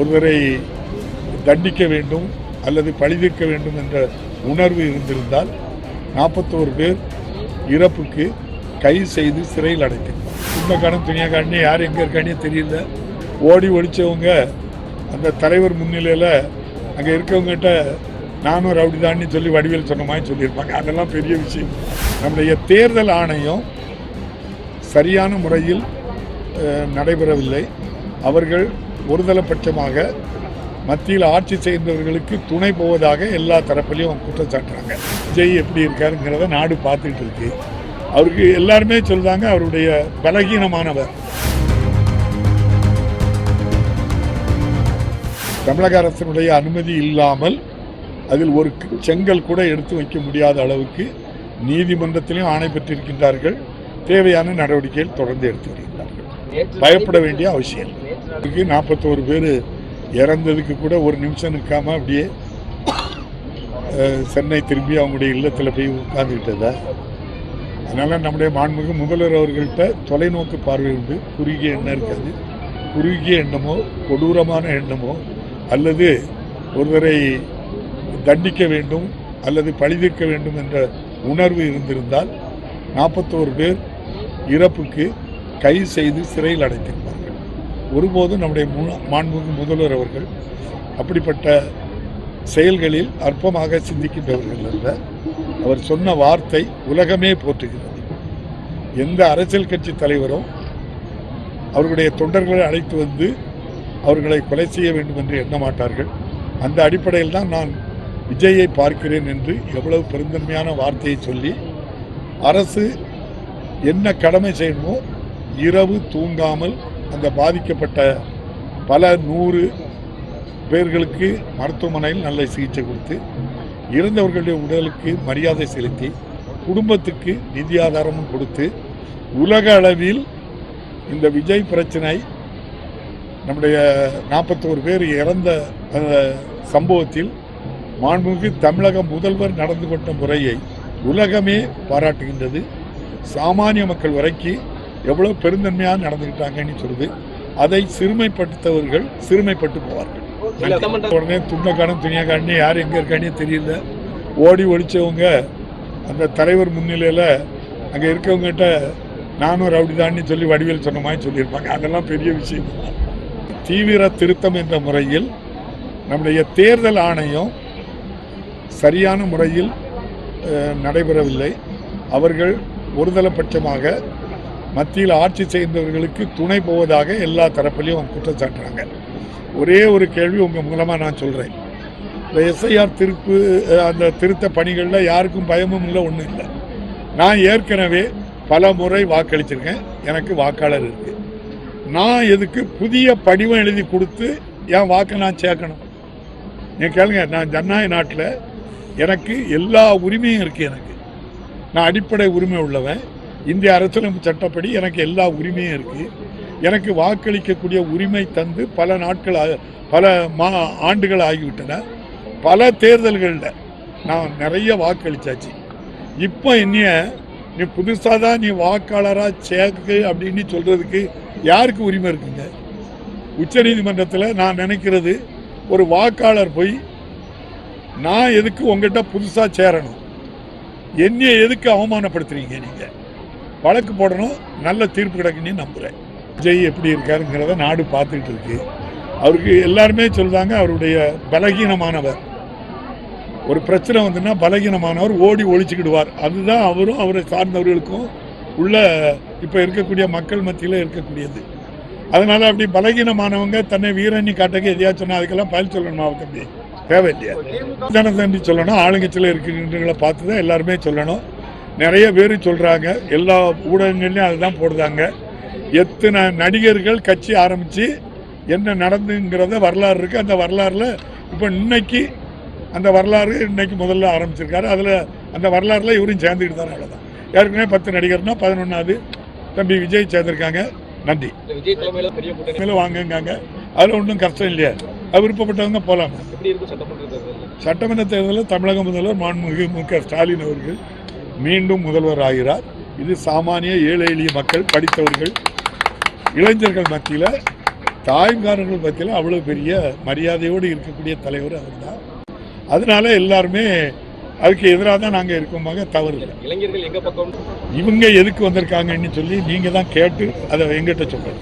ஒருவரை தண்டிக்க வேண்டும் அல்லது பழிதீர்க்க வேண்டும் என்ற உணர்வு இருந்திருந்தால் நாற்பத்தோரு பேர் இறப்புக்கு கைது செய்து சிறையில் அடைத்திருப்பார் துண்டக்காரன் துணியக்காரனே யார் எங்கே இருக்கானே தெரியல. ஓடி ஒழிச்சவங்க அந்த தலைவர் முன்னிலையில் அங்கே இருக்கவங்ககிட்ட நானும் ரவுடி தான்னு சொல்லி வடிவேல் சொன்ன மாதிரி சொல்லியிருப்பாங்க. அதெல்லாம் பெரிய விஷயம். நம்முடைய தேர்தல் ஆணையம் சரியான முறையில் நடைபெறவில்லை. அவர்கள் ஒருதலைப்பட்சமாக மத்தியில் ஆட்சி செய்தவர்களுக்கு துணை போவதாக எல்லா தரப்பிலையும் குற்றம் சாட்டுறாங்க. விஜய் எப்படி இருக்காருங்கிறத நாடு பார்த்துட்டு இருக்கு. அவருக்கு எல்லாருமே சொல்றாங்க அவருடைய பலகீனமானவர். தமிழக அரசினுடைய அனுமதி இல்லாமல் அதில் ஒரு செங்கல் கூட எடுத்து வைக்க முடியாத அளவுக்கு நீதிமன்றத்திலையும் ஆணை பெற்றிருக்கின்றார்கள். தேவையான நடவடிக்கைகள் தொடர்ந்து எடுத்து வருகின்றார்கள். பயப்பட வேண்டிய அவசியம் இல்லை. நாற்பத்தோரு பேர் இறந்ததுக்கு கூட ஒரு நிமிஷம் நிற்காமல் அப்படியே சென்னை திரும்பி அவங்களுடைய இல்லத்தில் போய் உட்கார்ந்துக்கிட்டதா அதனால் நம்முடைய மாண்புமிகு முதல்வர் அவர்கள்ட்ட தொலைநோக்கு பார்வை உண்டு. குறுகிய எண்ணம் இருக்காது. குறுகிய எண்ணமோ கொடூரமான எண்ணமோ அல்லது ஒருவரை தண்டிக்க வேண்டும் அல்லது பழிதீர்க்க வேண்டும் என்ற உணர்வு இருந்திருந்தால் நாற்பத்தோரு பேர் இறப்புக்கு கை செய்து சிறையில் அடைத்திருப்பார் ஒருபோதும் நம்முடைய மு- மாண்புமிகு முதல்வர் அவர்கள் அப்படிப்பட்ட செயல்களில் அற்பமாக சிந்திக்கின்றவர்கள் அல்ல. அவர் சொன்ன வார்த்தை உலகமே போற்றுகிறது. எந்த அரசியல் கட்சி தலைவரும் அவர்களுடைய தொண்டர்களை அழைத்து வந்து அவர்களை கொலை செய்ய வேண்டும் என்று எண்ண மாட்டார்கள். அந்த அடிப்படையில் தான் நான் விஜயை பார்க்கிறேன் என்று எவ்வளவு பெருந்தன்மையான வார்த்தையை சொல்லி அரசு என்ன கடமை செய்யணுமோ இரவு தூங்காமல் அந்த பாதிக்கப்பட்ட பல நூறு பேர்களுக்கு மருத்துவமனையில் நல்ல சிகிச்சை கொடுத்து இறந்தவர்களுடைய உடலுக்கு மரியாதை செலுத்தி குடும்பத்துக்கு நிதி ஆதாரமும் கொடுத்து உலக அளவில் இந்த விஜய் பிரச்சனை நம்முடைய நாற்பத்தோரு பேர் இறந்த சம்பவத்தில் மாண்புமிகு தமிழக முதல்வர் நடந்து கொண்ட முறையை உலகமே பாராட்டுகின்றது. சாமானிய மக்கள் வரைக்கும் எவ்வளோ பெருந்தன்மையாக நடந்துக்கிட்டாங்கன்னு சொல்லுது. அதை சிறுமைப்படுத்தவர்கள் சிறுமைப்பட்டு போவார்கள். உடனே துண்டக்காரன் துணியக்காரனே யார் எங்கே இருக்கானே தெரியல. ஓடி ஒழிச்சவங்க அந்த தலைவர் முன்னிலையில் அங்கே இருக்கவங்ககிட்ட நானும் ரவுடி தான்னு சொல்லி வடிவேல் சொன்ன மாதிரி சொல்லியிருப்பாங்க. அதெல்லாம் பெரிய விஷயம். தீவிர திருத்தம் என்ற முறையில் நம்முடைய தேர்தல் ஆணையம் சரியான முறையில் நடைபெறவில்லை. அவர்கள் ஒருதலைபட்சமாக மத்தியில் ஆட்சி செய்தவர்களுக்கு துணை போவதாக எல்லா தரப்புலையும் குற்றம் சாட்டுறாங்க. ஒரே ஒரு கேள்வி உங்கள் மூலமாக நான் சொல்கிறேன் இந்த எஸ்ஐஆர் திருப்பு அந்த திருத்த பணிகளில் யாருக்கும் பயமும் இல்லை ஒன்றும் இல்லை. நான் ஏற்கனவே பல முறை வாக்களிச்சிருக்கேன். எனக்கு வாக்காளர் இருக்குது நான் எதுக்கு புதிய படிவம் எழுதி கொடுத்து என் வாக்கை நான் சேர்க்கணும்? நீங்க கேளுங்க நான் ஜனநாயக நாட்டில் எனக்கு எல்லா உரிமையும் இருக்குது எனக்கு. நான் அடிப்படை உரிமை உள்ளவன். இந்திய அரசியலமைப்பு சட்டப்படி எனக்கு எல்லா உரிமையும் இருக்குது எனக்கு வாக்களிக்கக்கூடிய உரிமை தந்து பல நாட்கள் பல மா ஆண்டுகள் ஆகிவிட்டன. பல தேர்தல்களில் நான் நிறைய வாக்களிச்சாச்சு. இப்போ என்னைய நீ புதுசாக தான் நீ வாக்காளராக சேர்க்கு அப்படின்னு சொல்கிறதுக்கு யாருக்கு உரிமை இருக்குங்க? உச்சநீதிமன்றத்தில் நான் நினைக்கிறது ஒரு வாக்காளர் போய் நான் எதுக்கு உங்ககிட்ட புதுசாக சேரணும்? என்னையை எதுக்கு அவமானப்படுத்துறீங்க நீங்கள் வழக்கு போடணும் நல்ல தீர்ப்பு கிடைக்குன்னு நம்புகிறேன் விஜய் எப்படி இருக்காருங்கிறத நாடு பார்த்துக்கிட்டு இருக்கு. அவருக்கு எல்லாருமே சொல்றாங்க அவருடைய பலகீனமானவர். ஒரு பிரச்சனை வந்துன்னா பலகீனமானவர் ஓடி ஒழிச்சுக்கிடுவார். அதுதான் அவரும் அவரை சார்ந்தவர்களுக்கும் உள்ள இப்போ இருக்கக்கூடிய மக்கள் மத்தியில் இருக்கக்கூடியது. அதனால அப்படி பலகீனமானவங்க தன்னை வீரணி காட்டக்க எதையாச்சும் சொன்னால் அதுக்கெல்லாம் பதில் சொல்லணுமா தம்பி தேவையில்லையா? தினத்தண்டி சொல்லணும் ஆளுங்கட்சியில் இருக்கின்றவங்களை பார்த்து தான் எல்லாருமே சொல்லணும். நிறைய பேர் சொல்கிறாங்க எல்லா ஊடகங்கள்லையும் அதுதான் போடுறாங்க. எத்தனை நடிகர்கள் கட்சி ஆரம்பித்து என்ன நடந்துங்கிறத வரலாறு இருக்குது அந்த வரலாறுல இப்போ இன்னைக்கு அந்த வரலாறு இன்னைக்கு முதல்ல ஆரம்பிச்சிருக்காரு. அதில் அந்த வரலாறுல இவரும் சேர்ந்துக்கிட்டு தான் அவ்வளோதான் ஏற்கனவே பத்து நடிகர்னா பதினொன்றாவது தம்பி விஜய் சேர்ந்துருக்காங்க. நன்றி. விஜய் வாங்குங்காங்க. அதில் ஒன்றும் கஷ்டம் இல்லையா. அது விருப்பப்பட்டவங்க போகலாம் சட்டமன்ற தேர்தலில் தமிழக முதல்வர் மாண்புமிகு மு க ஸ்டாலின் அவர்கள் மீண்டும் முதல்வர் ஆகிறார். இது சாமானிய ஏழை எளிய மக்கள் படித்தவர்கள் இளைஞர்கள் மத்தியில் தாய்மார்கள் பற்றியில் அவ்வளோ பெரிய மரியாதையோடு இருக்கக்கூடிய தலைவர் அவர் தான் அதனால எல்லாருமே அதுக்கு எதிராக தான் நாங்கள் இருக்கோமாக தவறு இளைஞர்கள் எங்க பக்கம்? இவங்க எதுக்கு வந்திருக்காங்கன்னு சொல்லி நீங்கள் தான் கேட்டு அதை எங்கிட்ட சொல்லுங்கள்